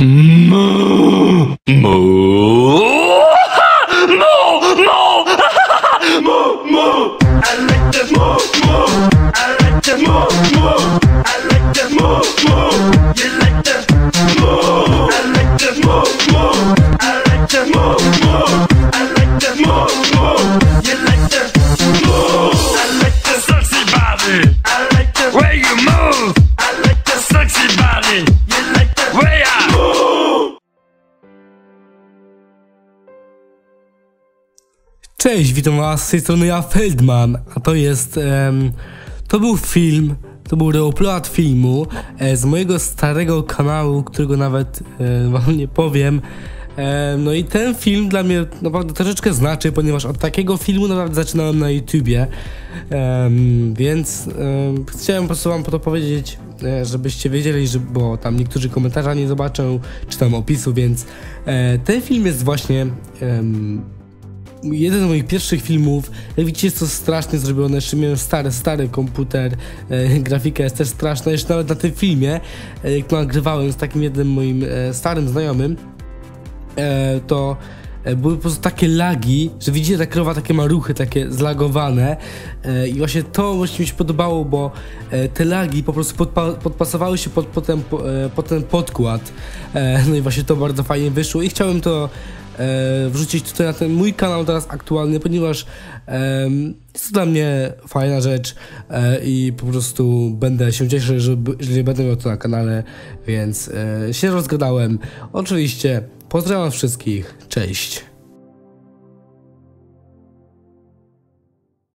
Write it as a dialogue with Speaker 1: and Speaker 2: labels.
Speaker 1: Moo! Moo! Moo! Moo! Moo! Moo! I like to moo! Moo! I like to moo! Moo! I like to moo! Moo! You like to moo! I like to moo! Moo! I like to moo! Moo! I like to moo! Moo! You like to moo! I like to sexy body! I like to way you move!
Speaker 2: Cześć, witam was z tej strony ja Feldman, a to jest, em, to był film, to był reupload filmu e, z mojego starego kanału, którego nawet e, wam nie powiem. E, no i ten film dla mnie naprawdę troszeczkę znaczy, ponieważ od takiego filmu naprawdę zaczynałem na YouTubie, więc em, chciałem po prostu wam to powiedzieć, e, żebyście wiedzieli, że, bo tam niektórzy komentarza nie zobaczą, czy tam opisu, więc e, ten film jest właśnie jeden z moich pierwszych filmów. Jak widzicie, jest to strasznie zrobione. Jeszcze miałem stary, stary komputer. E, grafika jest też straszna. Jeszcze nawet na tym filmie, e, jak nagrywałem z takim jednym moim e, starym znajomym, e, to e, były po prostu takie lagi, że widzicie, ta krowa takie ma ruchy, takie zlagowane e, i właśnie to właśnie mi się podobało, bo te lagi po prostu podpa podpasowały się pod, pod, ten, po, pod ten podkład, no i właśnie to bardzo fajnie wyszło i chciałem to e, wrzucić tutaj na ten mój kanał teraz aktualny, ponieważ em, jest to dla mnie fajna rzecz e, i po prostu będę się cieszył, że, że będę miał to na kanale, więc e, się rozgadałem. Oczywiście pozdrawiam wszystkich, cześć.